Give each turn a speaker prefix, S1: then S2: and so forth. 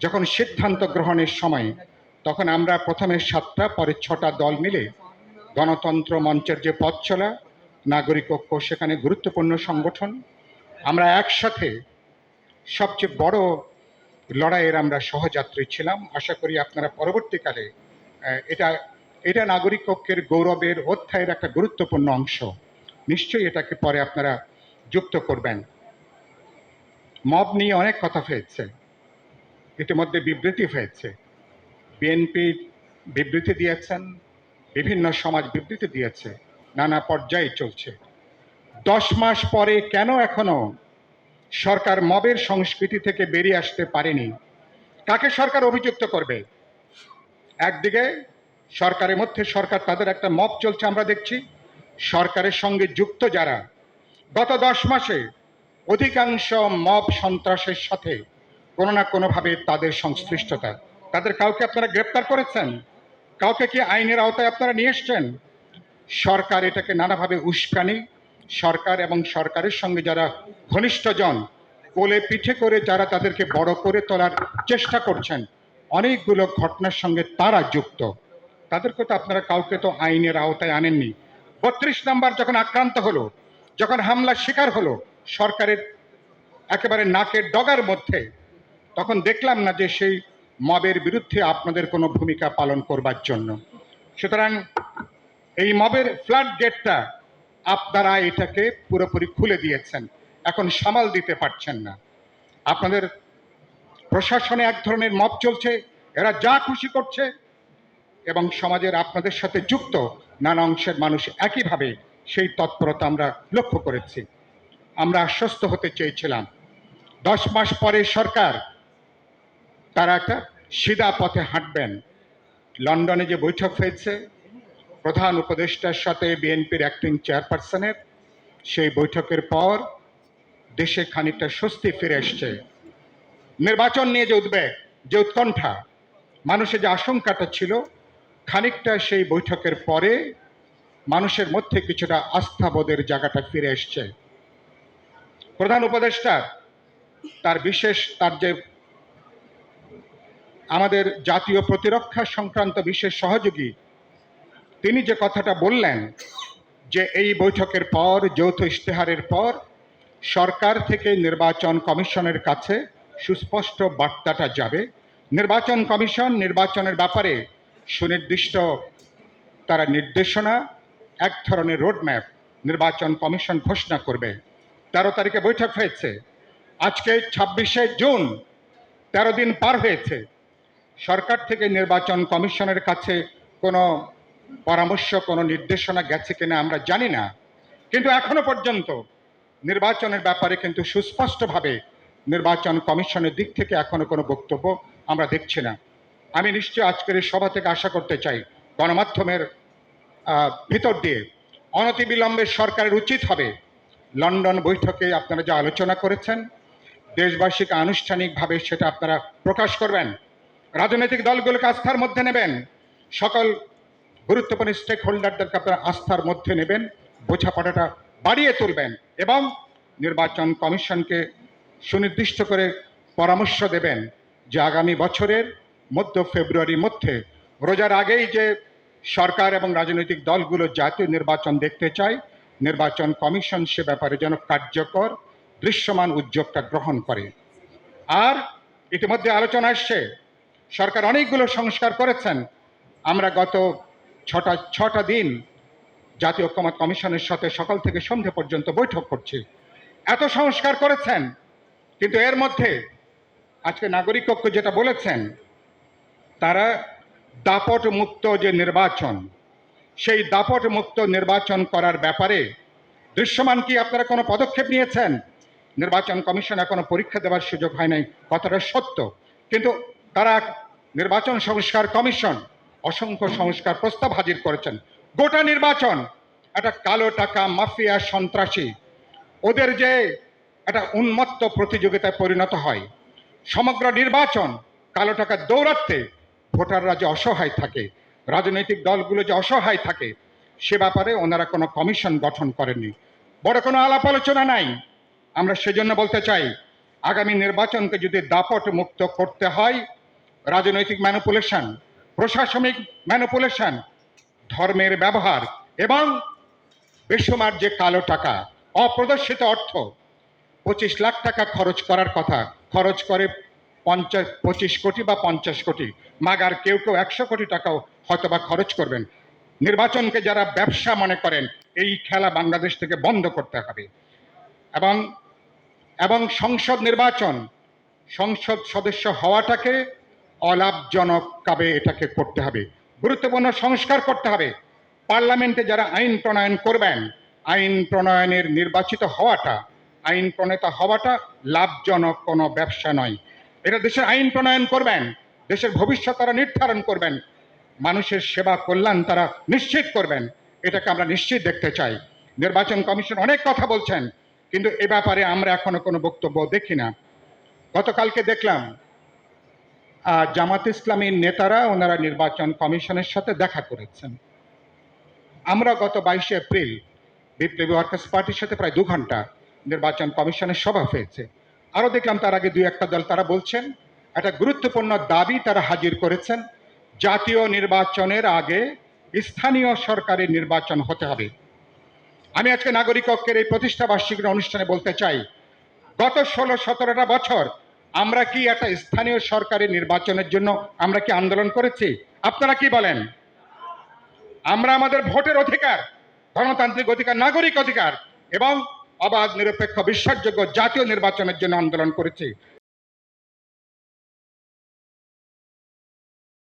S1: যখন সিদ্ধান্ত গ্রহণের সময়, তখন আমরা প্রথমে সাতটা, পরে ছটা দল মিলে গণতন্ত্র মঞ্চের যে পথ চলা, নাগরিক ঐক্য, সেখানে গুরুত্বপূর্ণ সংগঠন, আমরা একসাথে সবচেয়ে বড় লড়াইয়ের আমরা সহযাত্রী ছিলাম। আশা করি আপনারা পরবর্তীকালে এটা এটা নাগরিক ঐক্যের গৌরবের অধ্যায়ের একটা গুরুত্বপূর্ণ অংশ। নিশ্চয়ই এটাকে পরে আপনারা যুক্ত করবেন। মব নিয়ে অনেক কথা হয়েছে। ইতিমধ্যে বিবৃতি হয়েছে। বিএনপি বিবৃতি দিয়েছেন, বিভিন্ন সমাজ বিবৃতি দিয়েছে, নানা পর্যায়ে চলছে। দশ মাস পরে কেন এখনও সরকার মবের সংস্কৃতি থেকে বেরিয়ে আসতে পারেনি? কাকে সরকার অভিযুক্ত করবে? একদিকে সরকারের মধ্যে সরকার, তাদের একটা মব চলছে আমরা দেখছি। সরকারের সঙ্গে যুক্ত যারা, গত দশ মাসে অধিকাংশ মব সন্ত্রাসের সাথে কোনো না কোনোভাবে তাদের সংশ্লিষ্টতা। তাদের কাউকে আপনারা গ্রেপ্তার করেছেন? কাউকে কি আইনের আওতায় আপনারা নিয়ে এসছেন? সরকার এটাকে নানাভাবে উস্কানি, সরকার এবং সরকারের সঙ্গে যারা ঘনিষ্ঠজন, কোলে পিঠে করে যারা তাদেরকে বড় করে তোলার চেষ্টা করছেন, অনেকগুলো ঘটনার সঙ্গে তারা যুক্ত। তাদেরকে তো আপনারা কাউকে তো আইনের আওতায় আনেননি। বত্রিশ নাম্বার যখন আক্রান্ত হলো, যখন হামলার শিকার হলো, সরকারের একেবারে নাকের ডগার মধ্যে তখন দেখলাম না যে সেই মবের বিরুদ্ধে আপনাদের কোনো ভূমিকা পালন করবার জন্য। সুতরাং এই মবের ফ্ল্যাট গেটটা আপনারা এটাকে পুরোপুরি খুলে দিয়েছেন। এখন সামাল দিতে পারছেন না। আপনাদের প্রশাসনে এক ধরনের মব চলছে, এরা যা খুশি করছে এবং সমাজের আপনাদের সাথে যুক্ত নানা অংশের মানুষ একইভাবে সেই তৎপরতা আমরা লক্ষ্য করেছি। আমরা আশ্বস্ত হতে চেয়েছিলাম। দশ মাস পরে সরকার তারা একটা সিধা পথে হাঁটবেন। লন্ডনে যে বৈঠক হয়েছে, প্রধান উপদেষ্টার সাথে বিএনপির অ্যাক্টিং চেয়ারপারসনের সেই বৈঠকের পর দেশে খানিকটা স্বস্তি ফিরে এসছে। নির্বাচন নিয়ে যে উদ্বেগ, যে উৎকণ্ঠা, মানুষের যে আশঙ্কাটা ছিল, খানিকটা সেই বৈঠকের পরে মানুষের মধ্যে কিছুটা আস্থাবোধের জায়গাটা ফিরে এসছে। প্রধান উপদেষ্টা, তার বিশেষ, তার যে আমাদের জাতীয় প্রতিরক্ষা সংক্রান্ত বিশেষ সহযোগী, তিনি যে কথাটা বললেন যে এই বৈঠকের পর, যৌথ ইশতেহারের পর, সরকার থেকে নির্বাচন কমিশনের কাছে সুস্পষ্ট বার্তাটা যাবে। নির্বাচন কমিশন নির্বাচনের ব্যাপারে সুনির্দিষ্ট তারা নির্দেশনা, এক ধরনের রোডম্যাপ নির্বাচন কমিশন ঘোষণা করবে। তেরো তারিখে বৈঠক হয়েছে। আজকে ছাব্বিশে জুন, তেরো দিন পার হয়েছে। সরকার থেকে নির্বাচন কমিশনের কাছে কোনো পরামর্শ, কোনো নির্দেশনা গেছে কিনা আমরা জানি না। কিন্তু এখনও পর্যন্ত নির্বাচনের ব্যাপারে কিন্তু সুস্পষ্টভাবে নির্বাচন কমিশনের দিক থেকে এখনও কোনো বক্তব্য আমরা দেখছি না। আমি নিশ্চয় আজকের এই সভা থেকে আশা করতে চাই গণমাধ্যমের ভিতর দিয়ে অনতিবিলম্বে সরকারের উচিত হবে লন্ডন বৈঠকে আপনারা যা আলোচনা করেছেন, দেশবাসীকে আনুষ্ঠানিকভাবে সেটা আপনারা প্রকাশ করবেন। রাজনৈতিক দলগুলোকে আস্থার মধ্যে নেবেন। সকল গুরুত্বপূর্ণ স্টেক হোল্ডারদেরকে আপনারা আস্থার মধ্যে নেবেন, বোঝাপড়াটা বাড়িয়ে তুলবেন এবং নির্বাচন কমিশনকে সুনির্দিষ্ট করে পরামর্শ দেবেন যে আগামী বছরের মধ্য ফেব্রুয়ারির মধ্যে, রোজার আগেই যে সরকার এবং রাজনৈতিক দলগুলো জাতীয় নির্বাচন দেখতে চায়, নির্বাচন কমিশন সে ব্যাপারে যেন কার্যকর, দৃশ্যমান উদ্যোগটা গ্রহণ করে। আর ইতিমধ্যে আলোচনা আসছে সরকার অনেকগুলো সংস্কার করেছেন। আমরা গত ছটা ছটা দিন জাতীয় ঐক্যমত কমিশনের সাথে সকাল থেকে সন্ধ্যে পর্যন্ত বৈঠক করছি। এত সংস্কার করেছেন, কিন্তু এর মধ্যে আজকে নাগরিক ঐক্য যেটা বলেছেন, তারা দাপট মুক্ত যে নির্বাচন, সেই দাপট মুক্ত নির্বাচন করার ব্যাপারে দৃশ্যমান কি আপনারা কোনো পদক্ষেপ নিয়েছেন? নির্বাচন কমিশন এখনও পরীক্ষা দেওয়ার সুযোগ হয় নাই, কথাটা সত্য। কিন্তু তারা নির্বাচন সংস্কার কমিশন অসংখ্য সংস্কার প্রস্তাব হাজির করেছেন। গোটা নির্বাচন একটা কালো টাকা, মাফিয়া, সন্ত্রাসী, ওদের যে একটা উন্মত্ত প্রতিযোগিতায় পরিণত হয়। সমগ্র নির্বাচন কালো টাকা দৌরাত্মে ভোটাররা যে অসহায় থাকে, রাজনৈতিক দলগুলো যে অসহায় থাকে, সে ব্যাপারে ওনারা কোনো কমিশন গঠন করেননি। বড় কোনো আলাপ আলোচনা নাই। আমরা সেজন্য বলতে চাই, আগামী নির্বাচনকে যদি দাপট মুক্ত করতে হয় রাজনৈতিক ম্যানুপুলেশন প্রশাসনিক ম্যানুপুলেশন ধর্মের ব্যবহার এবং বেসমার যে কালো টাকা, অপ্রদর্শিত অর্থ, পঁচিশ লাখ টাকা খরচ করার কথা, খরচ করে পঞ্চাশ, পঁচিশ কোটি বা পঞ্চাশ কোটি, মাগার কেউ কেউ একশো কোটি টাকাও হয়তো বা খরচ করবেন। নির্বাচনকে যারা ব্যবসা মনে করেন, এই খেলা বাংলাদেশ থেকে বন্ধ করতে হবে। এবং এবং সংসদ নির্বাচন, সংসদ সদস্য হওয়াটাকে অলাভজনক কাবে এটাকে করতে হবে। গুরুত্বপূর্ণ সংস্কার করতে হবে। পার্লামেন্টে যারা আইন প্রণয়ন করবেন, আইন প্রণয়নের নির্বাচিত হওয়াটা, আইন প্রণেতা হওয়াটা লাভজনক কোনো ব্যবসা নয়। এটা দেশের আইন প্রণয়ন করবেন, দেশের ভবিষ্যৎ তারা নির্ধারণ করবেন, মানুষের সেবা কল্যাণ তারা নিশ্চিত করবেন, এটাকে আমরা নিশ্চিত দেখতে চাই। নির্বাচন কমিশন অনেক কথা বলছেন, কিন্তু এ ব্যাপারে আমরা এখনও কোনো বক্তব্য দেখি না। গতকালকে দেখলাম জামাত ইসলামীর নেতারা ওনারা নির্বাচন কমিশনের সাথে দেখা করেছেন। আমরা গত বাইশে এপ্রিল বিপ্লবী ওয়ার্কার্স পার্টির সাথে প্রায় দু ঘণ্টা নির্বাচন কমিশনের সভা হয়েছে। আরও দেখলাম তার আগে দুই একটা দল তারা বলছেন, একটা গুরুত্বপূর্ণ দাবি তারা হাজির করেছেন, জাতীয় নির্বাচনের আগে স্থানীয় সরকারের নির্বাচন হতে হবে। আমি আজকে নাগরিক ঐক্যের এই প্রতিষ্ঠা বার্ষিকীর অনুষ্ঠানে বলতে চাই, গত ষোলো সতেরোটা বছর আমরা কি একটা স্থানীয় সরকারের নির্বাচনের জন্য আমরা কি আন্দোলন করেছি? আপনারা কি বলেন? আমরা আমাদের ভোটের অধিকার, গণতান্ত্রিক অধিকার, নাগরিক অধিকার এবং অবাধ, নিরপেক্ষ, বিশ্বাসযোগ্য জাতীয় নির্বাচনের জন্য আন্দোলন করেছি।